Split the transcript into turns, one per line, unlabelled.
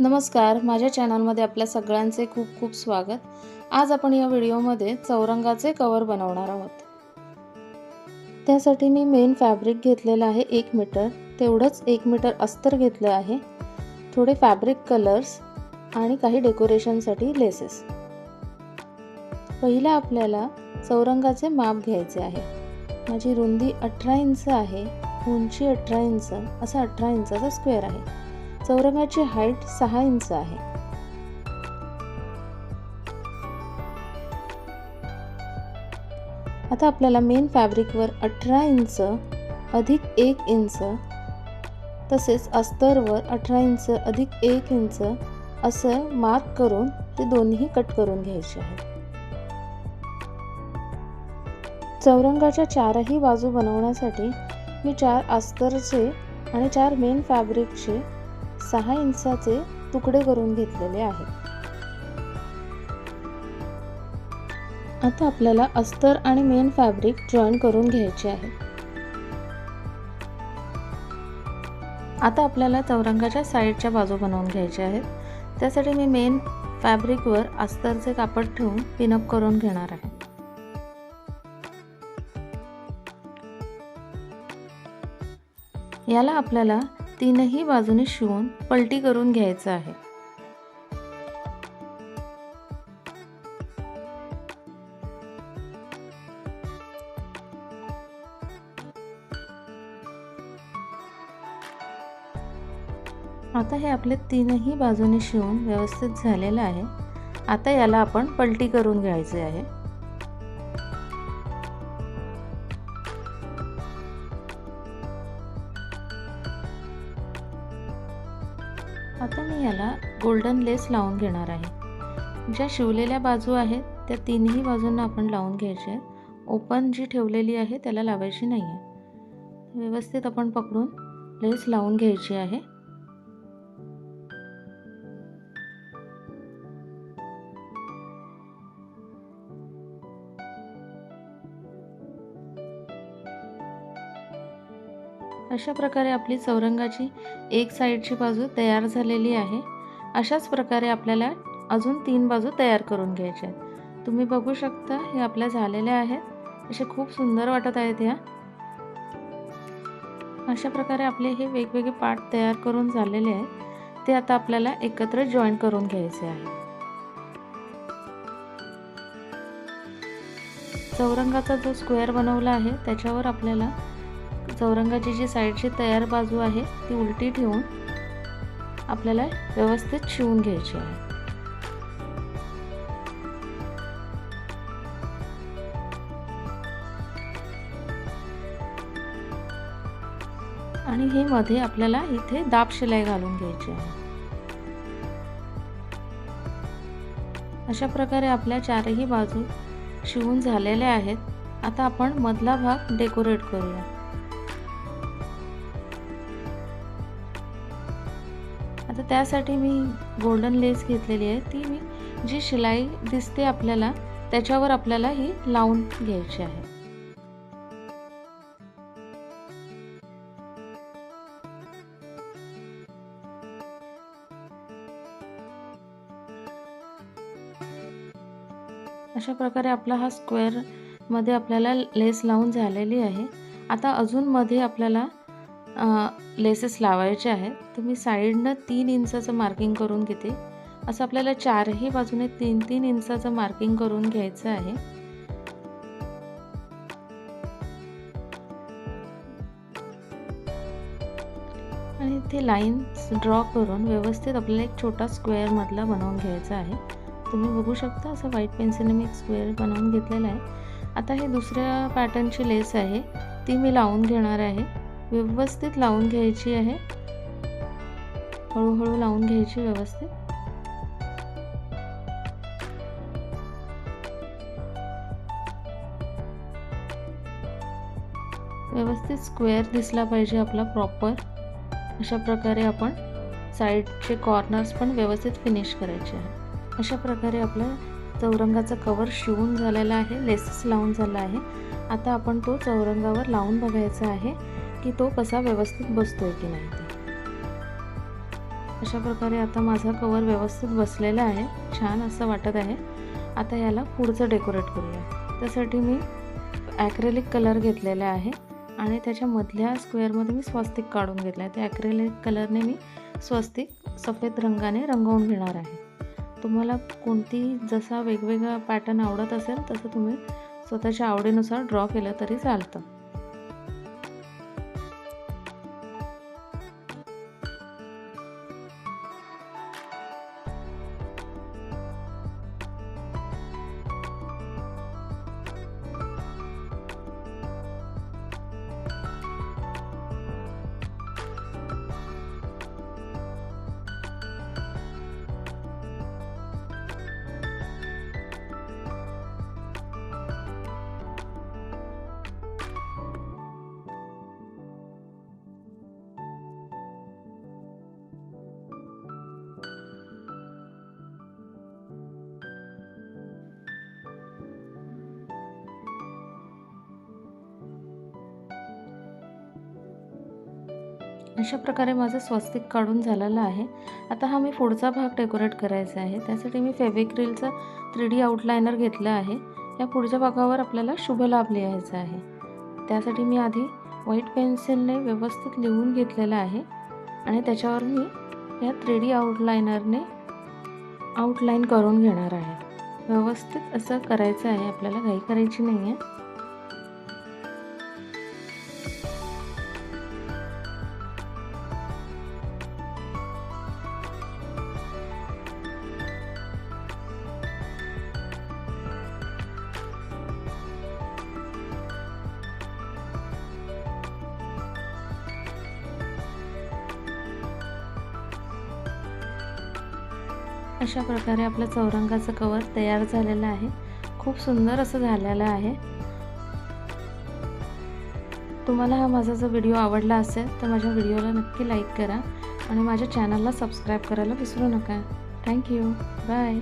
नमस्कार. माझ्या चॅनलमध्ये आपल्या सगळ्यांचे खूप खूप स्वागत. आज आपण या व्हिडिओमध्ये चौरंगाचे कवर बनवणार आहोत. त्यासाठी मी मेन फॅब्रिक घेतलेलं आहे एक मीटर. तेवढंच एक मीटर अस्तर घेतलं आहे. थोडे फॅब्रिक कलर्स आणि काही डेकोरेशनसाठी लेसेस. पहिला आपल्याला चौरंगाचे माप घ्यायचे आहे. माझी रुंदी अठरा इंच आहे. उंची अठरा इंच. असा अठरा इंचाचा स्क्वेअर आहे. चौरंगाची हाईट सहा इंच आहे. आता आपल्याला मेन फॅब्रिकवर अठरा इंच अधिक एक इंच तसेच अस्तरवर अठरा इंच अधिक एक इंच असं मार्क करून ते दोन्ही कट करून घ्यायचे आहे. चौरंगाच्या चारही बाजू बनवण्यासाठी मी चार अस्तरचे आणि चार मेन फॅब्रिकचे सहा इंचाचे तुकडे करून घेतलेले आहेत. आता आपल्याला अस्तर आणि मेन फॅब्रिक जॉईन करून घ्यायचे आहे. आता आपल्याला चौरंगाच्या साईडच्या बाजू बनवून घ्यायच्या आहेत. त्यासाठी मी मेन फॅब्रिकवर अस्तरचे कापड ठेवून पिनअप करून घेणार आहे. याला आपल्याला तीनही बाजूने शिवून पलटी करून घ्यायचं आहे. आता हे आपले तीनही बाजूने शिवून व्यवस्थित झालेलं आहे. आता याला आपण पलटी करून घ्यायचे आहे. गोल्डन लेस लावून घेणार आहे. ज्या शिवलेल्या बाजू आहेत त्या तीनही बाजूंना आपण लावून घ्यायचे ओपन जी ठेवलेली आहे त्याला लावायची नाही आहे व्यवस्थित आपण पकडून लेस लावून घ्यायची आहे. अशा प्रकारे आपली चौरंगाची एक साईडची बाजू तयार झालेली आहे. अशाच प्रकारे आपल्याला अजून तीन बाजू तयार करून घ्यायच्या आहेत. तुम्ही बघू शकता हे आपल्या झालेल्या आहेत. असे खूप सुंदर वाटत आहेत ह्या. अशा प्रकारे आपले हे वेगवेगळे पार्ट तयार करून झालेले आहेत. ते आता आपल्याला एकत्र जॉईन करून घ्यायचे आहे. चौरंगाचा जो स्क्वेअर बनवला आहे त्याच्यावर आपल्याला चौरंगाची जी साईडची तयार बाजू आहे ती उलटी ठेवून आपल्याला व्यवस्थित शिवून घ्यायची आहे. आणि हे मध्ये आपल्याला इथे दाब शिलाई घालून घ्यायची आहे. अशा प्रकारे आपल्या चारही बाजू शिवून झालेल्या आहेत. आता आपण मधला भाग डेकोरेट करूया. आता त्यासाठी मी गोल्डन लेस घेतलेली आहे. ती मी जी शिलाई दिसते आपल्याला त्याच्यावर आपल्याला ही लावून घ्यायची आहे. अशा प्रकारे आपला हा स्क्वेअरमध्ये आपल्याला लेस लावून झालेली आहे. आता अजून मध्ये आपल्याला लेसेस लावायचे आहेत. तर मी साईडनं तीन इंचाचं मार्किंग करून घेते. असं आपल्याला चारही बाजूने तीन तीन इंचाचं मार्किंग करून घ्यायचं आहे. आणि इथे लाईन्स ड्रॉ करून व्यवस्थित आपल्याला एक छोटा स्क्वेअरमधला बनवून घ्यायचा आहे. तुम्ही बघू शकता असं व्हाईट पेन्सिलने मी एक स्क्वेअर बनवून घेतलेला आहे. आता हे दुसऱ्या पॅटर्नची लेस आहे. ती मी लावून घेणार आहे. व्यवस्थित लावून घ्यायची आहे. हळूहळू लावून घ्यायची व्यवस्थित. व्यवस्थित स्क्वेअर दिसला पाहिजे आपला प्रॉपर. अशा प्रकारे आपण साईडचे कॉर्नर्स पण व्यवस्थित फिनिश करायचे आहे. अशा प्रकारे आपला चौरंगाचा कवर शिवून झालेला आहे लेसेस लावून झाला आहे. आता आपण तो चौरंगावर लावून बघायचा आहे. की तो कसा व्यवस्थित बसतोय की नाही ते. अशा प्रकारे आता माझा कवर व्यवस्थित बसलेला आहे. छान असं वाटत आहे. आता याला पुढचं डेकोरेट करूया. त्यासाठी मी ॲक्रेलिक कलर घेतलेला आहे आणि त्याच्या मधल्या स्क्वेअरमध्ये मी स्वस्तिक काढून घेतलं आहे. त्या ॲक्रेलिक कलरने मी स्वस्तिक सफेद रंगाने रंगवून घेणार आहे. तुम्हाला कोणती जसा वेगवेगळा पॅटर्न आवडत असेल तसं तुम्ही स्वतःच्या आवडीनुसार ड्रॉ केलं तरी चालतं. अशा प्रकारे माझं स्वस्तिक काढून झालेलं आहे. आता हा मी पुढचा भाग डेकोरेट करायचा आहे. त्यासाठी मी फेविक्रिलचा थ्री डी आउटलायनर घेतलं आहे. या पुढच्या भागावर आपल्याला शुभ लाभ लिहायचा आहे. त्यासाठी मी आधी व्हाईट पेन्सिलने व्यवस्थित लिहून घेतलेलं आहे. आणि त्याच्यावर मी या थ्री डी आउटलायनरने आउटलाईन करून घेणार आहे. व्यवस्थित असं करायचं आहे आपल्याला घाई करायची नाही आहे अशा प्रकारे आपलं चौरंगाचं कवर तयार झालेलं आहे. खूप सुंदर असं झालेलं आहे. तुम्हाला हा माझा जर व्हिडिओ आवडला असेल तर माझ्या व्हिडिओला नक्की लाईक करा आणि माझ्या चॅनलला सबस्क्राईब करायला विसरू नका. Thank you bye